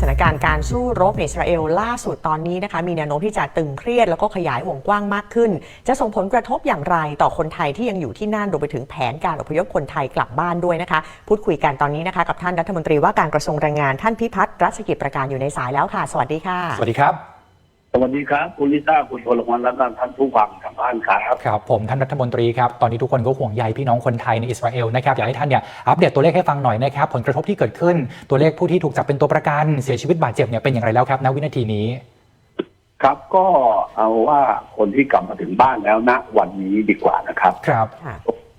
สถานการณ์การสู้รบในอิสราเอลล่าสุดตอนนี้นะคะมีแนวโน้มที่จะตึงเครียดแล้วก็ขยายวงกว้างมากขึ้น จะส่งผลกระทบอย่างไรต่อคนไทยที่ยังอยู่ที่นั่นรวมไปถึงแผนการอพยพคนไทยกลับบ้านด้วยนะคะ พูดคุยกันตอนนี้นะคะกับท่านรัฐมนตรีว่าการกระทรวงแรงงานท่านพิพัฒน์รัชกิจประการอยู่ในสายแล้วค่ะ สวัสดีค่ะ สวัสดีครับ วัสดีครับ คุณลิซ่าคุณพลวัลและก็ท่านผู้ฟังทางบ้านครับครับผมท่านรัฐมนตรีครับ ตอนนี้ทุกคนก็ห่วงใยพี่น้องคนไทยในอิสราเอลนะครับอยากให้ท่านเนี่ยอัปเดตตัวเลขให้ฟังหน่อยนะครับ ผลกระทบที่เกิดขึ้นตัวเลขผู้ที่ถูกจับเป็นตัวประกันเสียชีวิตบาดเจ็บเนี่ยเป็นอย่างไรแล้วครับณวินาทีนี้ ครับก็เอาว่าคนที่กลับมาถึงบ้านแล้วณวันนี้ดีกว่านะครับครับค่ะ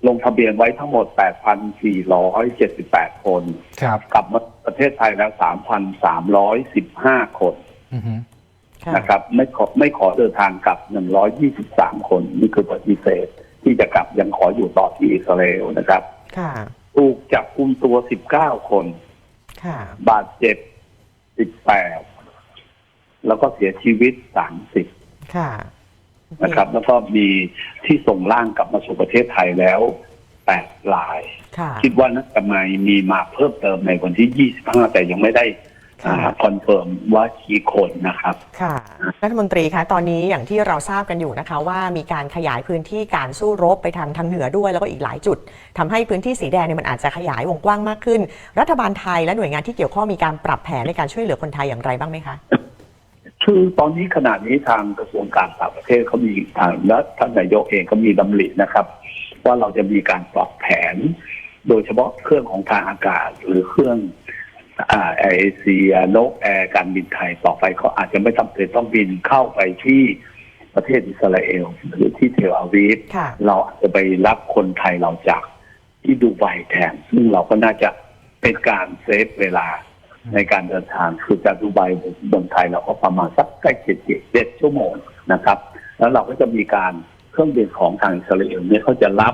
ลงทะเบียนไว้ทั้งหมด 8,478 คนครับกลับมาประเทศไทยแล้ว 3,315 คนอือฮึค่ะ นะครับ ไม่ขอไม่ขอเดินทางกลับ 123 คนนี่คือปฏิเสธที่จะกลับยังขออยู่ต่อที่อิสราเอลนะครับค่ะถูกจับกุมตัว 19 คน ค่ะ บาดเจ็บ 18 แล้วก็เสียชีวิต 30 ค่ะ นะครับ แล้วก็มีที่ส่งร่างกลับมาสู่ประเทศไทยแล้ว8รายค่ะคิดว่าน่าจะมีมีมาเพิ่มเติมในวันที่ 25 แต่ยังไม่ได้ ค่ะคอนเฟิร์มว่ากี่คนนะครับ ค่ะ รัฐมนตรีคะตอนนี้อย่างที่เราทราบกันอยู่นะคะว่ามีการขยายพื้นที่การสู้รบไปทางทางเหนือด้วยแล้วก็อีกหลายจุดทำให้พื้นที่สีแดงเนี่ยมันอาจจะขยายวงกว้างมากขึ้น รัฐบาลไทยและหน่วยงานที่เกี่ยวข้องมีการปรับแผนในการช่วยเหลือคนไทยอย่างไรบ้างไหมคะคือตอนนี้ขณะนี้ทางกระทรวงการต่างประเทศเขามีทางและท่านนายกเองก็มีดำรินะครับ ว่าเราจะมีการปรับแผน โดยเฉพาะเครื่องของทางอากาศหรือเครื่องอ่า แอร์เอเชียนกแอร์การบินไทยต่อไปเขาอาจจะไม่จำเป็นต้องบินเข้าไปที่ประเทศอิสราเอลหรือที่เทลอาวีฟค่ะเราอาจจะไปรับคนไทยเราจากที่ดูไบแทน ซึ่งเราก็น่าจะเป็นการเซฟเวลาในการเดินทางคือจากดูไบเมืองไทยเราก็ประมาณสักใกล้เจ็ดเจ็ดชั่วโมงนะครับ แล้วเราก็จะมีการเครื่องบินของทางอิสราเอลเนี่ยเขาจะรับ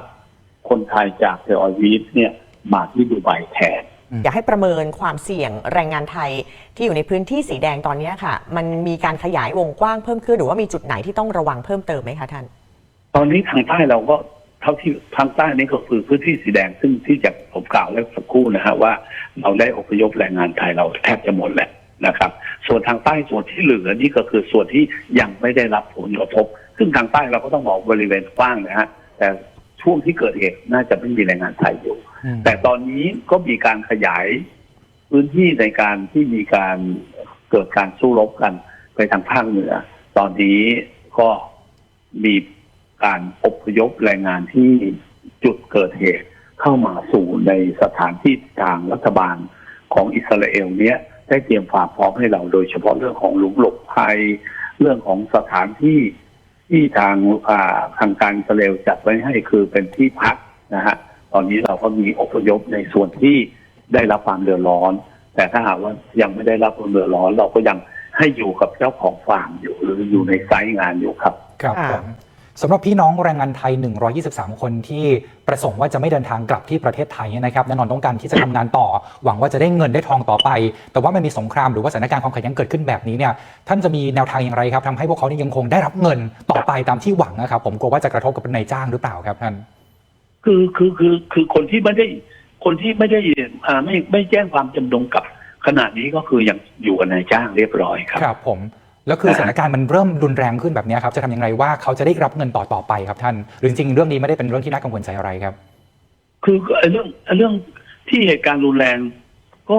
คนไทยจากเทลอาวีฟเนี่ยมาที่ดูไบแทน อยากให้ประเมินความเสี่ยงแรงงานไทยที่อยู่ในพื้นที่สีแดงตอนนี้ค่ะ มันมีการขยายวงกว้างเพิ่มขึ้นหรือว่ามีจุดไหนที่ต้องระวังเพิ่มเติมไหมคะท่าน ตอนนี้ทางใต้เราก็เท่าที่ทางใต้นี่ก็คือพื้นที่สีแดงซึ่งที่จะผมกล่าวแล้วสักครู่นะฮะว่าเราได้อพยพแรงงานไทยเราแทบจะหมดแหละนะครับ ส่วนทางใต้ส่วนที่เหลือนี่ก็คือส่วนที่ยังไม่ได้รับผลกระทบ ซึ่งทางใต้เราก็ต้องบอกบริเวณกว้างนะฮะแต่ช่วงที่เกิดเหตุน่าจะไม่มีแรงงานไทยอยู่อืม แต่ตอนนี้ก็มีการขยายพื้นที่ในการที่มีการเกิดการสู้รบกันไปทางภาคเหนือ ตอนนี้ก็มีการอพยพแรงงานที่จุดเกิดเหตุเข้ามาสู่ในสถานที่ทางรัฐบาลของอิสราเอลเนี้ยได้เตรียมความพร้อมให้เราโดยเฉพาะเรื่องของหลุมหลบภัย เรื่องของสถานที่ที่ทางทางการอิสราเอลจัดไว้ให้คือเป็นที่พักนะฮะ ตอนนี้เราก็มีอพยพในส่วนที่ได้รับความเดือดร้อน แต่ถ้าหากว่ายังไม่ได้รับความเดือดร้อน เราก็ยังให้อยู่กับเจ้าของฟาร์มอยู่หรืออยู่ในไซต์งานอยู่ครับ ครับค่ะผมสำหรับพี่น้องแรงงานไทย 123 คนที่ประสงค์ว่าจะไม่เดินทางกลับที่ประเทศไทยนะครับแน่นอนต้องการที่จะทำงานต่อ หวังว่าจะได้เงินได้ทองต่อไป แต่ว่ามันมีสงครามหรือว่าสถานการณ์ความขัดแย้งเกิดขึ้นแบบนี้เนี่ยท่านจะมีแนวทางอย่างไรครับทำให้พวกเขานี่ยังคงได้รับเงินต่อไปตามที่หวังนะครับ ผมกลัวว่าจะกระทบกับนายจ้างหรือเปล่าครับท่าน คือคือคือคือคนที่ไม่ได้คนที่ไม่ได้อ่าไม่ไม่แจ้งความจำนงกับขณะนี้ก็คือยังอยู่กับนายจ้างเรียบร้อยครับ ครับผม แล้วคือสถานการณ์มันเริ่มรุนแรงขึ้นแบบนี้ครับ จะทำยังไงว่าเขาจะได้รับเงินต่อต่อไปครับท่าน หรือจริงๆเรื่องนี้ไม่ได้เป็นเรื่องที่น่ากังวลใจอะไรครับ คือไอ้เรื่องไอ้เรื่องที่เหตุการณ์รุนแรง ก็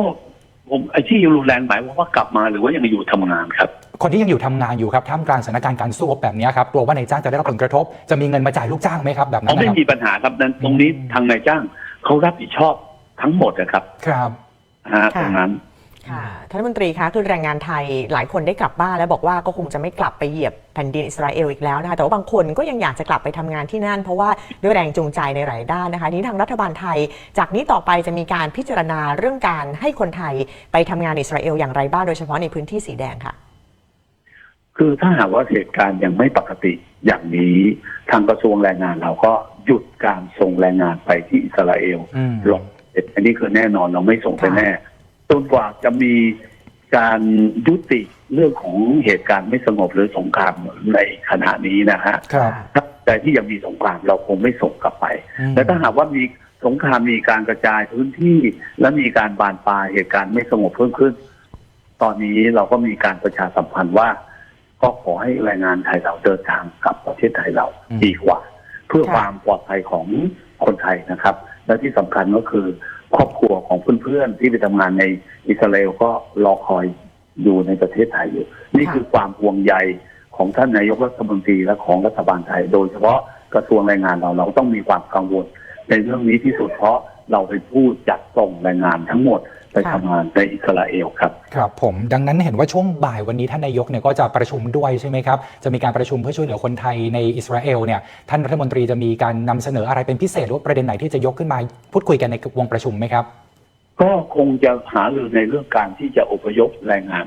ผมไอ้ที่รุนแรงหมายความว่ากลับมาหรือว่ายังอยู่ทำงานครับ คนที่ยังอยู่ทำงานอยู่ครับท่ามกลางสถานการณ์การสู้รบแบบนี้ครับกลัวว่านายจ้างจะได้รับผลกระทบ จะมีเงินมาจ่ายลูกจ้างไหมครับแบบนั้เขานไม่นะครับมีปัญหาครับนั้นตรงนี้ทางนายจ้างเขารับผิดชอบทั้งหมดนะครับ ครับฮะค่ะตรงนั้นค่ะท่านรัฐมนตรีคะคือแรงงานไทยหลายคนได้กลับบ้านแล้วบอกว่าก็คงจะไม่กลับไปเหยียบแผ่นดินอิสราเอลอีกแล้วนะคะแต่ว่าบางคนก็ยังอยากจะกลับไปทำงานที่นั่น เพราะว่าด้วยแรงจูงใจในหลายด้านนะคะทีนี้ทางรัฐบาลไทย จากนี้ต่อไปจะมีการพิจารณาเรื่องการให้คนไทยไปทำงานอิสราเอลอย่างไรบ้างโดยเฉพาะในพื้นที่สีแดงค่ะ คือถ้าหากว่าเหตุการณ์ยังไม่ปกติอย่างนี้ทางกระทรวงแรงงานเราก็หยุดการส่งแรงงานไปที่อิสราเอลอืมหรอกอันนี้คือแน่นอนเราไม่ส่งไปค่ะแน่จนกว่าจะมีการยุติเรื่องของเหตุการณ์ไม่สงบหรือสงครามในขณะนี้นะฮะครับแต่ที่ยังมีสงครามเราคงไม่ส่งกลับไปอืมแต่ถ้าหากว่ามีสงครามมีการกระจายพื้นที่ และมีการบานปลายเหตุการณ์ไม่สงบเพิ่มขึ้น ตอนนี้เราก็มีการประชาสัมพันธ์ว่า ก็ขอให้แรงงานไทยเราเดินทางกลับประเทศไทยเราอืมดีกว่า เพื่อค่ะความปลอดภัยของคนไทยนะครับ และที่สำคัญก็คือครอบครัวของเพื่อนๆที่ไปทำงานในอิสราเอลก็รอคอยอยู่ในประเทศไทยอยู่ นี่คือความห่วงใยของท่านนายกรัฐมนตรีและของรัฐบาลไทย โดยเฉพาะกระทรวงแรงงานเราเราต้องมีความกังวลในเรื่องนี้ที่สุดเพราะเราเป็นผู้จัดส่งแรงงานทั้งหมด ไปค่ะทำงานในอิสราเอลครับครับผมดังนั้นเห็นว่าช่วงบ่ายวันนี้ท่านนายกเนี่ยก็จะประชุมด้วยใช่ไหมครับ จะมีการประชุมเพื่อช่วยเหลือคนไทยในอิสราเอลเนี่ยท่านรัฐมนตรีจะมีการนำเสนออะไรเป็นพิเศษหรือว่าประเด็นไหนที่จะยกขึ้นมาพูดคุยกันในวงประชุมไหมครับ ก็คงจะหารือในเรื่องการที่จะอพยพแรงงาน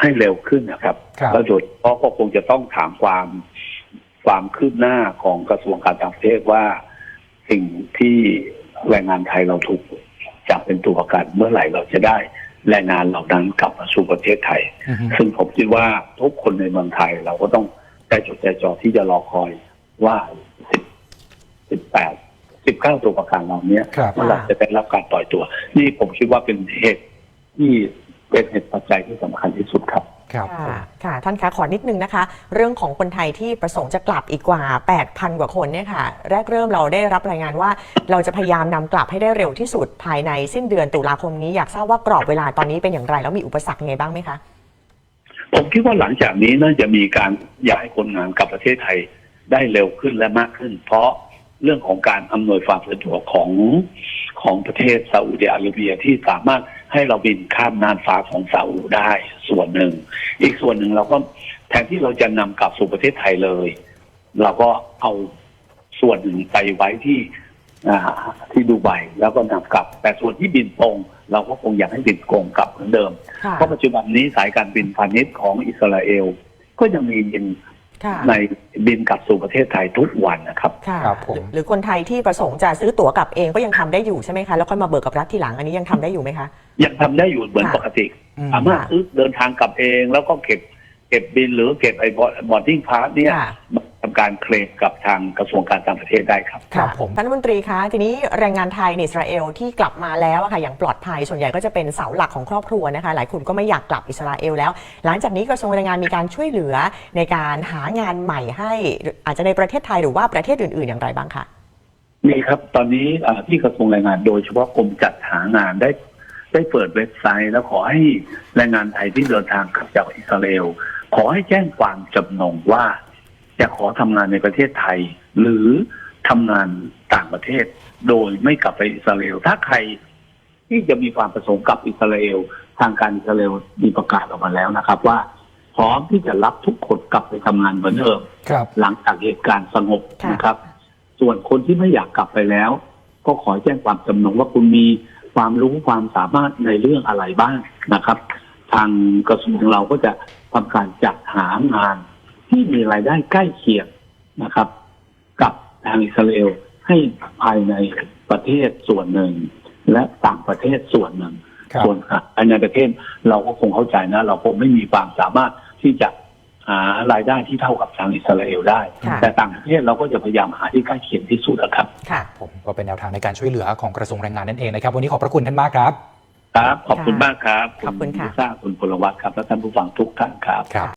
ให้เร็วขึ้นนะครับครับแล้วโดยเฉพาะก็คงจะต้องถามความความคืบหน้าของกระทรวงการต่างประเทศว่า สิ่งที่แรงงานไทยเราถูก จับเป็นตัวประกันเมื่อไหร่เราจะได้แรงงานเหล่านั้นกลับมาสู่ประเทศไทยอือฮึซึ่งผมคิดว่าทุกคนในเมืองไทย เราก็ต้องใจจดใจจ่อที่จะรอคอยว่าสิบสิบแปดสิบเก้าตัวประกันเหล่านี้ครับเมื่อไหร่จะได้รับการปล่อยตัว นี่ผมคิดว่าเป็นเหตุที่เป็นเหตุปัจจัยที่สำคัญที่สุดครับ ครับผมค่ะค่ะท่านคะขอนิดนึงนะคะ เรื่องของคนไทยที่ประสงค์จะกลับอีกกว่า 8,000 กว่าคนเนี่ยค่ะแรกเริ่มเราได้รับรายงานว่า เราจะพยายามนำกลับให้ได้เร็วที่สุดภายในสิ้นเดือนตุลาคมนี้อยากทราบว่ากรอบเวลาตอนนี้เป็นอย่างไรแล้วมีอุปสรรคยังไงบ้างไหมคะผมคิดว่าหลังจากนี้น่าจะมีการย้ายคนงานกลับประเทศไทยได้เร็วขึ้นและมากขึ้น เพราะเรื่องของการอำนวยความสะดวกของของประเทศซาอุดิอาระเบียที่สามารถ ให้เราบินข้ามน่านฟ้าของซาอุได้ส่วนหนึ่ง อีกส่วนหนึ่งเราก็แทนที่เราจะนำกลับสู่ประเทศไทยเลย เราก็เอาส่วนหนึ่งไปไว้ที่อ่าที่ดูไบแล้วก็นำกลับ แต่ส่วนที่บินตรง เราก็คงอยากให้บินตรงกลับเหมือนเดิมค่ะเพราะปัจจุบันนี้สายการบินพาณิชย์ของอิสราเอล ก็ยังมีบินค่ะ ในบินกลับสู่ประเทศไทยทุกวันนะครับค่ะครับผมหรือหรือคนไทยที่ประสงค์จะซื้อตั๋วกลับเองก็ยังทำได้อยู่ใช่ไหมคะ แล้วค่อยมาเบิกกับรัฐทีหลังอันนี้ยังทำได้อยู่ไหมคะ ยังทำได้อยู่เหมือนค่ะ ปกติอืม สามารถซื้อเดินทางกลับเองแล้วก็เก็บเก็บบินหรือเก็บไอ้บอร์ดิ้งพาสเนี่ยค่ะ มา ทำการเคลมกับทางกระทรวงการต่างประเทศได้ครับ ครับค่ะผม ท่านรัฐมนตรีคะทีนี้แรงงานไทยในอิสราเอลที่กลับมาแล้วอะค่ะอย่างปลอดภัยส่วนใหญ่ก็จะเป็นเสาหลักของครอบครัวนะคะ หลายคนก็ไม่อยากกลับอิสราเอลแล้ว หลังจากนี้กระทรวงแรงงานมีการช่วยเหลือในการหางานใหม่ให้หรืออาจจะในประเทศไทยหรือว่าประเทศอื่น ๆ อย่างไรบ้างคะ มีครับ ตอนนี้อ่าที่กระทรวงแรงงานโดยเฉพาะกรมจัดหางานได้ ได้เปิดเว็บไซต์ แล้วขอให้แรงงานไทยที่เดินทางกลับจากอิสราเอล ขอให้แจ้งความจำนงว่า จะขอทำงานในประเทศไทย หรือทำงานต่างประเทศ โดยไม่กลับไปอิสราเอล ถ้าใครที่จะมีความประสงค์กลับอิสราเอลทางการอิสราเอลมีประกาศออกมาแล้วนะครับ ว่าพร้อมที่จะรับทุกคนกลับไปทำงานเหมือนเดิมครับหลังจากเหตุการณ์สงบค่ะนะครับ ส่วนคนที่ไม่อยากกลับไปแล้ว ก็ขอแจ้งความจำนงว่าคุณมีความรู้ความสามารถในเรื่องอะไรบ้างนะครับ ทางกระทรวงเราก็จะทำการจัดหางาน ที่มีรายได้ใกล้เคียงนะครับ กับทางอิสราเอลให้ภายในประเทศส่วนหนึ่ง และต่างประเทศส่วนหนึ่งครับส่วนภายในประเทศเราก็คงเข้าใจนะ เราคงไม่มีความสามารถที่จะหารายได้ที่เท่ากับทางอิสราเอลได้ค่ะแต่ต่างประเทศเราก็จะพยายามหาที่ใกล้เคียงที่สุดนะครับค่ะผมก็เป็นแนวทางในการช่วยเหลือของกระทรวงแรงงานนั่นเองนะครับ วันนี้ขอบพระคุณท่านมากครับ ครับ ขอบคุณมากครับ ขอบคุณค่ะลิซ่าคุณพลวัตครับ และท่านผู้ฟังทุกท่านครับครับ